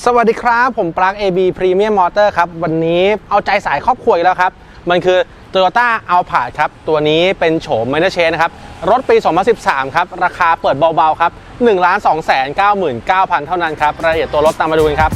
สวัสดีครับ ผมปลั๊ก AB Premium Motor ครับ วันนี้เอาใจสายครอบครัวอีกแล้วครับ มันคือ Toyota a l p a ครับ ตัวนี้เป็นโฉม Minor Change นะครับ รถปี 2013 ครับ ราคาเปิดเบา ๆ ครับ 1 2 9 9 9 0 0 0 เท่านั้นครับ รายละเอียดตัวรถตามมาดูกันครับ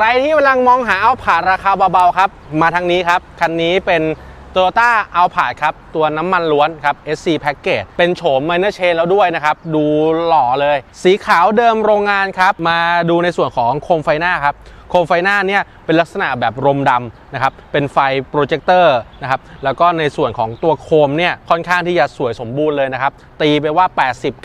ใครที่กำลังมองหาเอาผ่าดราคาเบาๆครับ มาทางนี้ครับ คันนี้เป็น Toyota เอาผาดครับ ตัวน้ำมันล้วนครับ SC Package เป็นโฉม Minor Chain แล้วด้วยนะครับ ดูหล่อเลย สีขาวเดิมโรงงานครับ มาดูในส่วนของโคมไฟหน้าครับ โคมไฟหน้าเนี่ย เป็นลักษณะแบบรมดำนะครับเป็นไฟโปรเจคเตอร์นะครับแล้วก็ในส่วนของตัวโคมเนี่ยค่อนข้างที่จะสวยสมบูรณ์เลยนะครับตีไปว่า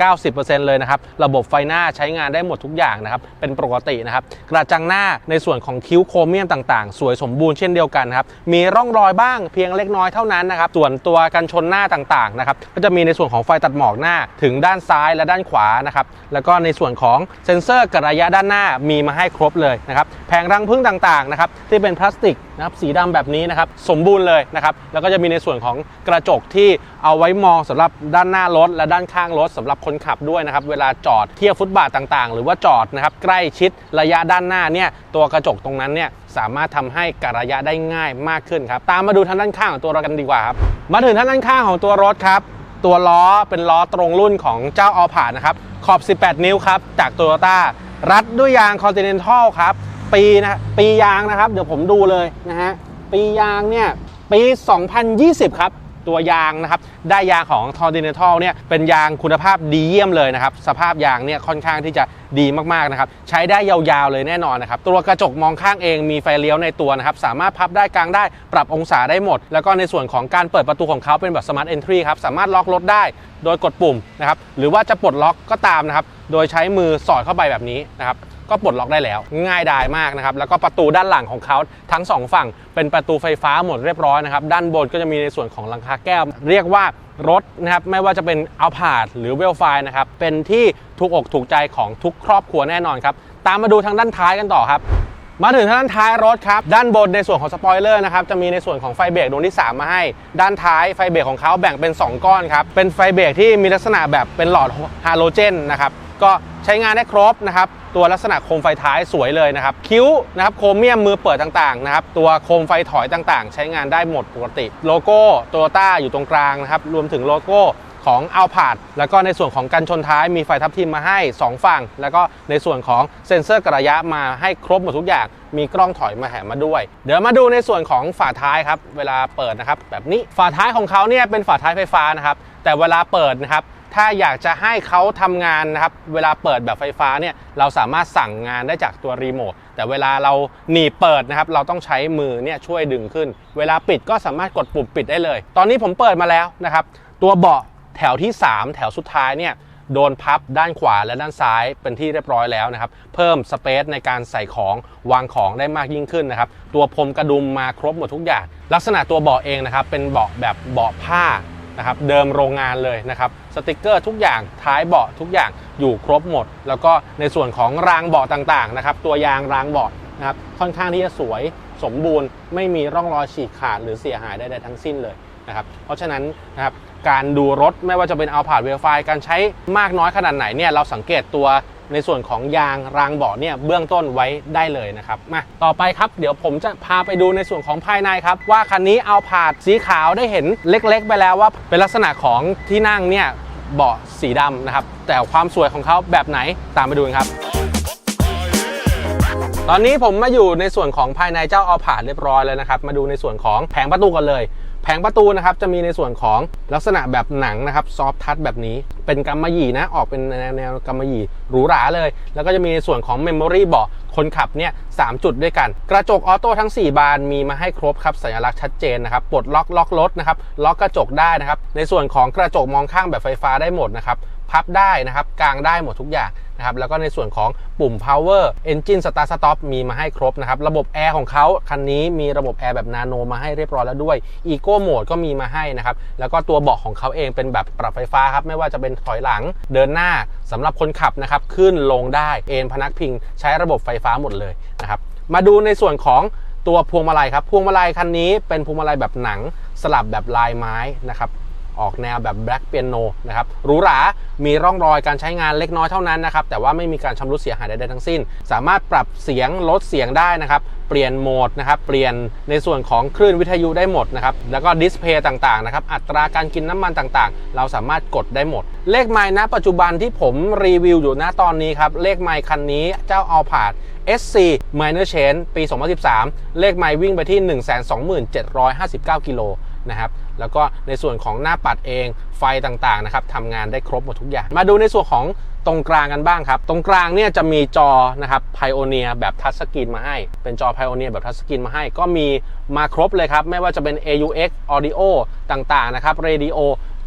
80-90%เลยนะครับระบบไฟหน้าใช้งานได้หมดทุกอย่างนะครับเป็นปกตินะครับกระจังหน้าในส่วนของคิ้วโครเมียมต่างๆ สวยสมบูรณ์เช่นเดียวกันครับมีร่องรอยบ้างเพียงเล็กน้อยเท่านั้นนะครับส่วนตัวกันชนหน้าต่างๆนะครับก็จะมีในส่วนของไฟตัดหมอกหน้าถึงด้านซ้ายและด้านขวานะครับแล้วก็ในส่วนของเซ็นเซอร์กระยะด้านหน้ามีมาให้ครบเลยนะครับแผงรังพึ่งต่างๆนะครับที่เป็นพลาสติกนะครับสีดำแบบนี้นะครับสมบูรณ์เลยนะครับแล้วก็จะมีในส่วนของกระจกที่เอาไว้มองสำหรับด้านหน้ารถ และด้านข้างรถสำหรับคนขับด้วยนะครับเวลาจอดเทียบฟุตบาทต่างๆ หรือว่าจอดนะครับใกล้ชิดระยะด้านหน้าเนี่ยตัวกระจกตรงนั้นเนี่ยสามารถทำให้กะระยะได้ง่ายมากขึ้นครับตามมาดูทางด้านข้างของตัวรถกันดีกว่าครับมาถึงทางด้านข้างของตัวรถครับตัวล้อเป็นล้อตรงรุ่นของเจ้า a l p a r d นะครับขอบ 18 นิ้วครับจาก Toyota รัดด้วยยาง Continental ครับ ปีนะปียางนะครับ เดี๋ยวผมดูเลยนะฮะปียางเนี่ยปี 2020 ครับ ตัวยางนะครับ ได้ยางของ Continental เนี่ยเป็นยางคุณภาพดีเยี่ยมเลยนะครับ สภาพยางเนี่ยค่อนข้างที่จะดีมากๆนะครับ ใช้ได้ยาวๆเลยแน่นอนนะครับ ตัวกระจกมองข้างเองมีไฟเลี้ยวในตัวนะครับ สามารถพับได้กลางได้ปรับองศาได้หมด แล้วก็ในส่วนของการเปิดประตูของเขาเป็นแบบ Smart Entry ครับ สามารถล็อกรถได้โดยกดปุ่มนะครับ หรือว่าจะปลดล็อกก็ตามนะครับ โดยใช้มือสอดเข้าไปแบบนี้นะครับ ก็ปลดล็อกได้แล้ว ง่ายดายมากนะครับ แล้วก็ประตูด้านหลังของเขาทั้งสองฝั่ง เป็นประตูไฟฟ้าหมดเรียบร้อยนะครับ ด้านบนก็จะมีในส่วนของหลังคาแก้ว เรียกว่ารถนะครับไม่ว่าจะเป็นอัลพาดหรือเวลไฟนะครับเป็นที่ถูกอกถูกใจของทุกครอบครัวแน่นอนครับตามมาดูทางด้านท้ายกันต่อครับมาถึงทางด้านท้ายรถครับ ด้านบนในส่วนของสปอยเลอร์นะครับจะมีในส่วนของไฟเบรกดวงที่ 3 มาให้ ด้านท้ายไฟเบรกของเขาแบ่งเป็น 2 ก้อนครับ เป็นไฟเบรกที่มีลักษณะแบบเป็นหลอดฮาโลเจนนะครับ ก็ใช้งานได้ครบนะครับ ตัวลักษณะโคมไฟท้ายสวยเลยนะครับ คิ้วนะครับโครเมียมมือเปิดต่างๆนะครับ ตัวโคมไฟถอยต่างๆ ใช้งานได้หมดปกติ โลโก้โตโยต้าอยู่ตรงกลางนะครับ รวมถึงโลโก้ของอัลพาดแล้วก็ในส่วนของกันชนท้ายมีไฟทับทิมมาให้ 2 ฝั่ง แล้วก็ในส่วนของเซ็นเซอร์กระยะมาให้ครบหมดทุกอย่าง มีกล้องถอยมาแถมมาด้วย เดี๋ยวมาดูในส่วนของฝาท้ายครับ เวลาเปิดนะครับ แบบนี้ฝาท้ายของเขาเนี่ยเป็นฝาท้ายไฟฟ้านะครับ แต่เวลาเปิดนะครับ ถ้าอยากจะให้เขาทำงานนะครับเวลาเปิดแบบไฟฟ้าเนี่ยเราสามารถสั่งงานได้จากตัวรีโมทแต่เวลาเราหนีเปิดนะครับเราต้องใช้มือเนี่ยช่วยดึงขึ้น เวลาปิดก็สามารถกดปุ่มปิดได้เลย ตอนนี้ผมเปิดมาแล้วนะครับตัวเบาะแถวที่ 3 แถวสุดท้ายเนี่ยโดนพับด้านขวาและด้านซ้ายเป็นที่เรียบร้อยแล้วนะครับ เพิ่มสเปซในการใส่ของวางของได้มากยิ่งขึ้นนะครับ ตัวพรมกระดุมมาครบหมดทุกอย่าง ลักษณะตัวเบาะเองนะครับ เป็นเบาะแบบเบาะผ้า นะครับเดิมโรงงานเลยนะครับสติกเกอร์ทุกอย่างท้ายเบาะทุกอย่างอยู่ครบหมด แล้วก็ในส่วนของรางเบาะต่างๆนะครับตัวยางรางเบาะนะครับค่อนข้างที่จะสวยสมบูรณ์ ไม่มีร่องรอยฉีกขาดหรือเสียหายใดๆทั้งสิ้นเลยนะครับเพราะฉะนั้นนะครับการดูรถไม่ว่าจะเป็นเอาผ่านเวลไฟการใช้มากน้อยขนาดไหนเนี่ยเราสังเกตตัว ในส่วนของยางรางเบาะเนี่ยเบื้องต้นไว้ได้เลยนะครับมาต่อไปครับเดี๋ยวผมจะพาไปดูในส่วนของภายในครับ ว่าคันนี้เอาผาดสีขาวได้เห็นเล็กๆ ไปแล้วว่าเป็นลักษณะของที่นั่งเนี่ยเบาะสีดำนะครับ แต่ความสวยของเขาแบบไหนตามไปดูกันครับ ตอนนี้ผมมาอยู่ในส่วนของภายในเจ้าเอาผาดเรียบร้อยแล้วนะครับ มาดูในส่วนของแผงประตูกันเลย แผงประตูนะครับจะมีในส่วนของลักษณะแบบหนังนะครับซอฟทัชแบบนี้ เป็นกำมะหยี่นะออกเป็นแนวกำมะหยี่หรูหราเลย แล้วก็จะมีในส่วนของเมมโมรี่เบาะคนขับเนี่ยสามจุดด้วยกัน กระจกออโต้ทั้ง 4 บานมีมาให้ครบครับสัญลักษณ์ชัดเจนนะครับปลดล็อกล็อกรถนะครับล็อกกระจกได้นะครับในส่วนของกระจกมองข้างแบบไฟฟ้าได้หมดนะครับพับได้นะครับกางได้หมดทุกอย่าง นะครับแล้วก็ในส่วนของปุ่ม power engine start stop มีมาให้ครบนะครับระบบแอร์ของเขาคันนี้มีระบบแอร์แบบนาโนมาให้เรียบร้อยแล้วด้วย eco mode ก็มีมาให้นะครับแล้วก็ตัวเบาะของเขาเองเป็นแบบปรับไฟฟ้าครับไม่ว่าจะเป็นถอยหลังเดินหน้าสำหรับคนขับนะครับขึ้นลงได้เอนพนักพิง ใช้ระบบไฟฟ้าหมดเลยนะครับมาดูในส่วนของตัวพวงมาลัยครับพวงมาลัยคันนี้เป็นพวงมาลัยแบบหนังสลับแบบลายไม้นะครับ ออกแนวแบบ Black Piano นนะครับหรูหรา มีร่องรอยการใช้งานเล็กน้อยเท่านั้นนะครับแต่ว่าไม่มีการชำรุดเสียหายใดๆทั้งสิ้น สามารถปรับเสียงลดเสียงได้นะครับเปลี่ยนโหมดนะครับเปลี่ยนในส่วนของคลื่นวิทยุได้หมดนะครับแล้วก็ดิสเพย์ต่างๆนะครับอัตราการกินน้ำมันต่างๆ เราสามารถกดได้หมด เลขไมล์ณปัจจุบันที่ผมรีวิวอยู่ณตอนนี้ครับเลขไมล์คันนี้เจ้า a l p a r d SC Minor Change ปี 2013 เลขไมล์วิ่งไปที่ 12759 กิโลนะครับ แล้วก็ในส่วนของหน้าปัดเองไฟต่างๆนะครับทำงานได้ครบหมดทุกอย่าง มาดูในส่วนของตรงกลางกันบ้างครับ ตรงกลางเนี่ยจะมีจอนะครับ Pioneer แบบทัชสกรีนมาให้ เป็นจอ Pioneer แบบทัชสกรีนมาให้ ก็มีมาครบเลยครับ ไม่ว่าจะเป็น AUX Audio ต่างๆนะครับ Radio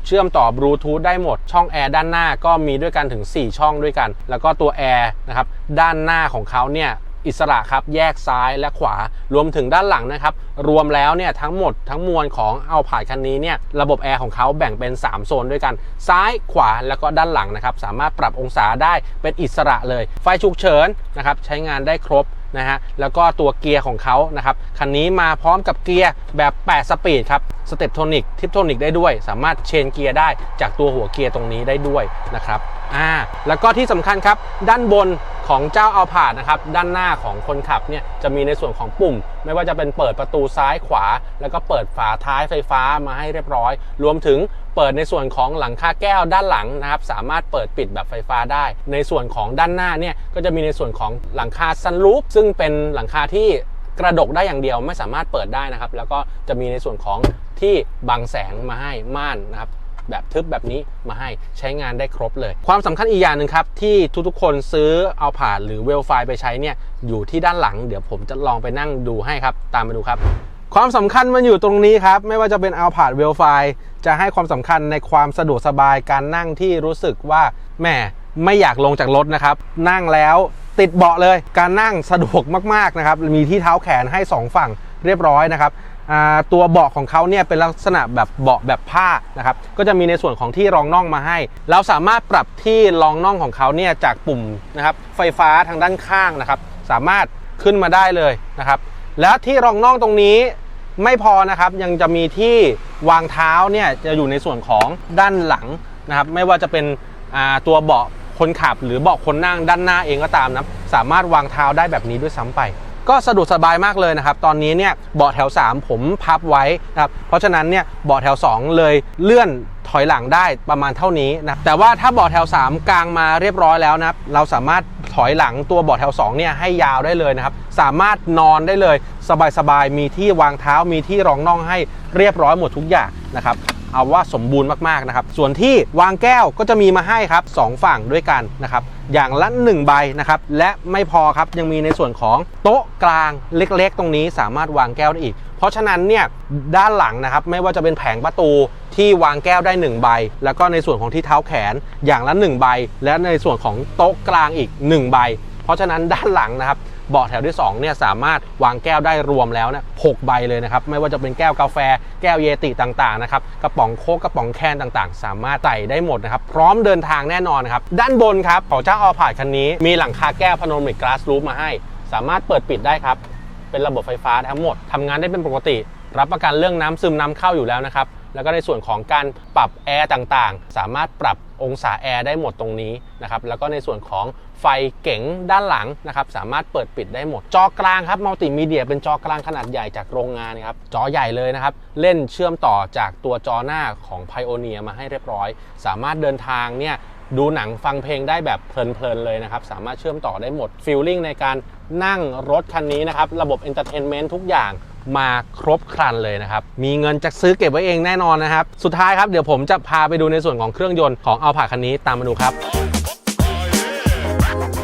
เชื่อมต่อบลูทูธได้หมด ช่องแอร์ด้านหน้าก็มีด้วยกันถึง 4 ช่องด้วยกัน แล้วก็ตัวแอร์นะครับด้านหน้าของเขาเนี่ย อิสระครับแยกซ้ายและขวารวมถึงด้านหลังนะครับรวมแล้วเนี่ยทั้งหมดทั้งมวลของเอาผ่านคันนี้เนี่ยระบบแอร์ของเขาแบ่งเป็น 3 โซนด้วยกัน ซ้ายขวาแล้วก็ด้านหลังนะครับสามารถปรับองศาได้เป็นอิสระเลย ไฟฉุกเฉินนะครับใช้งานได้ครบนะฮะแล้วก็ตัวเกียร์ของเขานะครับคันนี้มาพร้อมกับเกียร์แบบ 8 สปีดครับ สเต็ปโทนิกทิปโทนิกได้ด้วย สามารถเชนเกียร์ได้จากตัวหัวเกียร์ตรงนี้ได้ด้วยนะครับอ่าแล้วก็ที่สำคัญครับ ด้านบนของเจ้าเอาผาดนะครับ ด้านหน้าของคนขับเนี่ยจะมีในส่วนของปุ่ม ไม่ว่าจะเป็นเปิดประตูซ้ายขวา แล้วก็เปิดฝาท้ายไฟฟ้ามาให้เรียบร้อย รวมถึงเปิดในส่วนของหลังคาแก้วด้านหลังนะครับ สามารถเปิดปิดแบบไฟฟ้าได้ ในส่วนของด้านหน้าเนี่ยก็จะมีในส่วนของหลังคาซันรูฟซึ่งเป็นหลังคาที่ กระดกได้อย่างเดียวไม่สามารถเปิดได้นะครับ แล้วก็จะมีในส่วนของที่บังแสงมาให้ม่านนะครับแบบทึบแบบนี้มาให้ใช้งานได้ครบเลย ความสำคัญอีกอย่างหนึ่งครับ ที่ทุกๆคนซื้อเอาผ่านหรือเวลไฟไปใช้เนี่ยอยู่ที่ด้านหลัง เดี๋ยวผมจะลองไปนั่งดูให้ครับ ตามไปดูครับ ความสำคัญมันอยู่ตรงนี้ครับ ไม่ว่าจะเป็นเอาผ่านเวลไฟจะให้ความสำคัญในความสะดวกสบายการนั่งที่รู้สึกว่าแหมไม่อยากลงจากรถนะครับ นั่งแล้ว ติดเบาะเลย การนั่งสะดวกมากๆนะครับ มีที่เท้าแขนให้สองฝั่งเรียบร้อยนะครับตัวเบาะของเขาเนี่ยเป็นลักษณะแบบเบาะแบบผ้านะครับ ก็จะมีในส่วนของที่รองน่องมาให้ เราสามารถปรับที่รองน่องของเขาเนี่ยจากปุ่มนะครับไฟฟ้าทางด้านข้างนะครับ สามารถขึ้นมาได้เลยนะครับ แล้วที่รองน่องตรงนี้ไม่พอนะครับยังจะมีที่วางเท้าเนี่ยจะอยู่ในส่วนของด้านหลังนะครับ ไม่ว่าจะเป็นตัวเบาะ คนขับหรือเบาะคนนั่งด้านหน้าเองก็ตามนะสามารถวางเท้าได้แบบนี้ด้วยซ้ำไป ก็สะดวกสบายมากเลยนะครับตอนนี้เนี่ยเบาะแถว 3 ผมพับไว้นะครับเพราะฉะนั้นเนี่ยเบาะแถว 2 เลยเลื่อนถอยหลังได้ประมาณเท่านี้นะแต่ว่าถ้าเบาะแถว 3 กลางมาเรียบร้อยแล้วนะเราสามารถถอยหลังตัวเบาะแถว2เนี่ยให้ยาวได้เลยนะครับสามารถนอนได้เลย สบายๆมีที่วางเท้ามีที่รองน่องให้เรียบร้อยหมดทุกอย่างนะครับ เอาว่าสมบูรณ์มากๆนะครับ ส่วนที่วางแก้วก็จะมีมาให้ครับสองฝั่งด้วยกันนะครับ อย่างละ 1 ใบนะครับ และไม่พอครับยังมีในส่วนของโต๊ะกลางเล็กๆ ตรงนี้สามารถวางแก้วได้อีก เพราะฉะนั้นเนี่ยด้านหลังนะครับไม่ว่าจะเป็นแผงประตูที่วางแก้วได้ 1 ใบ แล้วก็ในส่วนของที่เท้าแขนอย่างละ 1 ใบ และในส่วนของโต๊ะกลางอีก 1 ใบ เพราะฉะนั้นด้านหลังนะครับ เบาะแถวที่2เนี่ยสามารถวางแก้วได้รวมแล้วเนี่ยหกใบเลยนะครับ ไม่ว่าจะเป็นแก้วกาแฟ แก้วเยติต่างๆนะครับ กระป๋องโคกกระป๋องแคนต่างๆ สามารถใส่ได้หมดนะครับ พร้อมเดินทางแน่นอนนครับ ด้านบนครับของเจ้าออพาดคันนี้มีหลังคาแก้วพาโนมิกกลาสรูฟมาให้ สามารถเปิดปิดได้ครับ เป็นระบบไฟฟ้าทั้งหมดทำงานได้เป็นปกติ รับประกันเรื่องน้ำซึมน้ำเข้าอยู่แล้วนะครับแล้วก็ในส่วนของการปรับแอร์ต่างๆ สามารถปรับ องศาแอร์ได้หมดตรงนี้นะครับแล้วก็ในส่วนของไฟเก๋งด้านหลังนะครับสามารถเปิดปิดได้หมด จอกลางครับมัลติมีเดียเป็นจอกลางขนาดใหญ่จากโรงงานครับจอใหญ่เลยนะครับ เล่นเชื่อมต่อจากตัวจอหน้าของ Pioneer มาให้เรียบร้อย สามารถเดินทางเนี่ยดูหนังฟังเพลงได้แบบเพลินๆเลยนะครับ สามารถเชื่อมต่อได้หมดฟีลลิ่งในการนั่งรถคันนี้นะครับ ระบบเอนเตอร์เทนเมนต์ทุกอย่าง มาครบครันเลยนะครับ มีเงินจะซื้อเก็บไว้เองแน่นอนนะครับ สุดท้ายครับเดี๋ยวผมจะพาไปดูในส่วนของเครื่องยนต์ของเอาผ่าคันนี้ตามมาดูครับ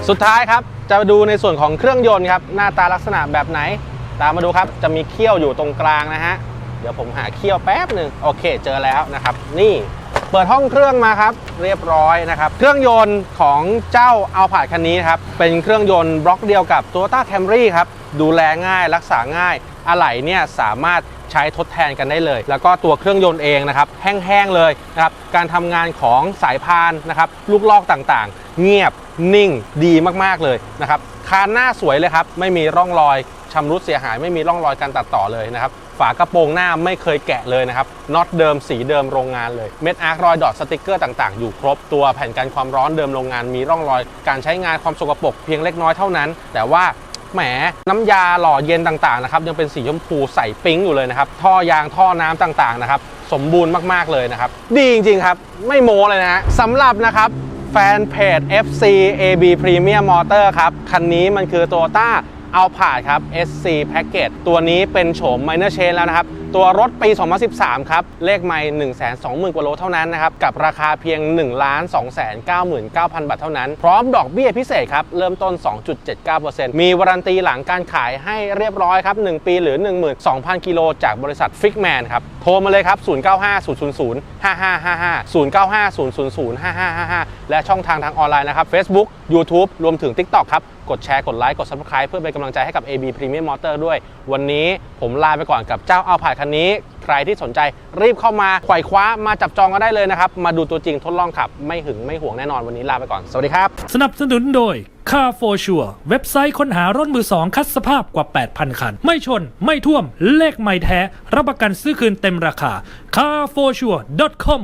สุดท้ายครับจะดูในส่วนของเครื่องยนต์ครับหน้าตาลักษณะแบบไหน ตามมาดูครับจะมีเขี้ยวอยู่ตรงกลางนะฮะเดี๋ยวผมหาเขี้ยวแป๊บหนึ่งโอเค เจอแล้วนะครับ นี่เปิดห้องเครื่องมาครับ เรียบร้อยนะครับ เครื่องยนต์ของเจ้าเอาผาดคันนี้ครับ เป็นเครื่องยนต์บล็อกเดียวกับ Toyota Camry ครับ ดูแลง่ายรักษาง่าย อะไหล่เนี่ยสามารถใช้ทดแทนกันได้เลย แล้วก็ตัวเครื่องยนต์เองนะครับแห้งๆเลยนะครับการทำงานของสายพานนะครับลูกลอกต่างๆ เงียบนิ่งดีมากๆเลยนะครับคานหน้าสวยเลยครับไม่มีร่องรอยชำรุดเสียหายไม่มีร่องรอยการตัดต่อเลยนะครับฝากระโปรงหน้าไม่เคยแกะเลยนะครับน็อตเดิมสีเดิมโรงงานเลยเม็ดอาร์ครอยดอทสติกเกอร์ต่างๆ อยู่ครบตัวแผ่นกันความร้อนเดิมโรงงานมีร่องรอย การใช้งานความสกปรกเพียงเล็กน้อยเท่านั้น แต่ว่า แหมน้ำยาหล่อเย็นต่างๆนะครับยังเป็นสีชมพูใสปิ๊งอยู่เลยนะครับท่อยางท่อน้ำต่างๆนะครับสมบูรณ์มากๆเลยนะครับ ดีจริงๆครับ ไม่โม้เลยนะฮะสำหรับนะครับแฟนเพจ FC AB Premium Motor ครับ คันนี้มันคือ Toyota เอาผ่าครับ SC Package ตัวนี้เป็นโฉม Minor Change แล้วนะครับ ตัวรถปี 2013 ครับ เลขไม่120,000 กว่าโลเท่านั้นนะครับ กับราคาเพียง 1 2 9 9 0 0 0 บาทเท่านั้น พร้อมดอกเบี้ยพิเศษครับ เริ่มต้น 2.79%มีวารันตีหลังการขายให้เรียบร้อยครับ 1 ปีหรือ 12,000 กิโลจากบริษัทฟิกแมนครับ โทรมาเลยครับ 095 000 5555 095 000 5555 และช่องทางทางออนไลน์นะครับ Facebook YouTube รวมถึง TikTok ครับ กดแชร์ กดไลค์ กด Subscribe เพื่อเป็นกำลังใจให้กับ AB Premium Motor ด้วย วันนี้ผมลาไปก่อนกับเจ้าเอาผ่านคันนี้ ใครที่สนใจรีบเข้ามาไขว่คว้ามาจับจองกันได้เลยนะครับ มาดูตัวจริงทดลองขับ ไม่หึงไม่ห่วงแน่นอนวันนี้ลาไปก่อน สวัสดีครับ สนับสนุนโดย Car for Sure เว็บไซต์ค้นหารถมือสองคัดสภาพกว่า 8,000 คัน ไม่ชน ไม่ท่วม เลขไม่แท้ รับประกันซื้อคืนเต็มราคา carforsure.com